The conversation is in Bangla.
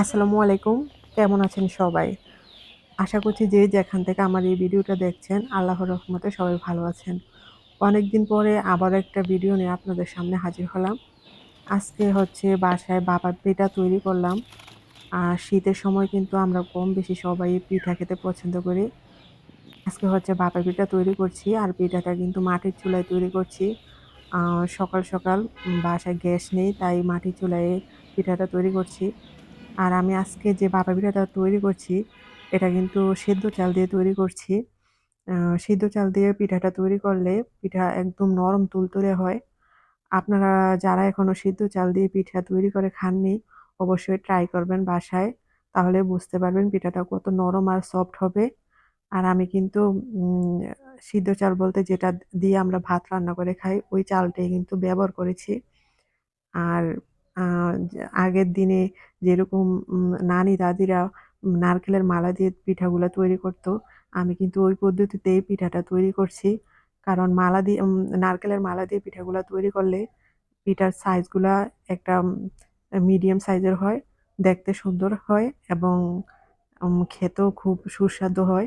আসসালামু আলাইকুম। কেমন আছেন সবাই? আশা করছি যে যেখান থেকে আমার এই ভিডিওটা দেখছেন, আল্লাহর রহমতে সবাই ভালো আছেন। অনেক দিন পরে আবার একটা ভিডিও নিয়ে আপনাদের সামনে হাজির হলাম। আজকে হচ্ছে বাসায় বাবার পিঠা তৈরি করলাম। আর শীতের সময় কিন্তু আমরা কম বেশি সবাই পিঠা খেতে পছন্দ করি। আজকে হচ্ছে বাবার পিঠা তৈরি করছি আর পিঠাটা কিন্তু মাটির চুলায় তৈরি করছি। সকাল সকাল বাসায় গ্যাস নেই, তাই মাটির চুলায় পিঠাটা তৈরি করছি। আর আমি আজকে যে বাবা পিঠাটা তৈরি করছি, এটা কিন্তু সেদ্ধ চাল দিয়ে তৈরি করছি। সিদ্ধ চাল দিয়ে পিঠাটা তৈরি করলে পিঠা একদম নরম তুলতুলে হয়। আপনারা যারা এখনও সিদ্ধ চাল দিয়ে পিঠা তৈরি করে খাননি, অবশ্যই ট্রাই করবেন বাসায়, তাহলে বুঝতে পারবেন পিঠাটা কত নরম আর সফট হবে। আর আমি কিন্তু সিদ্ধ চাল বলতে যেটা দিয়ে আমরা ভাত রান্না করে খাই, ওই চালটাই কিন্তু ব্যবহার করেছি। আর আগের দিনে যেরকম নানি দাদিরা নারকেলের মালা দিয়ে পিঠাগুলো তৈরি করতো, আমি কিন্তু ওই পদ্ধতিতেই পিঠাটা তৈরি করছি। কারণ মালা দিয়ে নারকেলের মালা দিয়ে পিঠাগুলো তৈরি করলে পিঠার সাইজগুলা একটা মিডিয়াম সাইজের হয়, দেখতে সুন্দর হয় এবং খেতেও খুব সুস্বাদু হয়।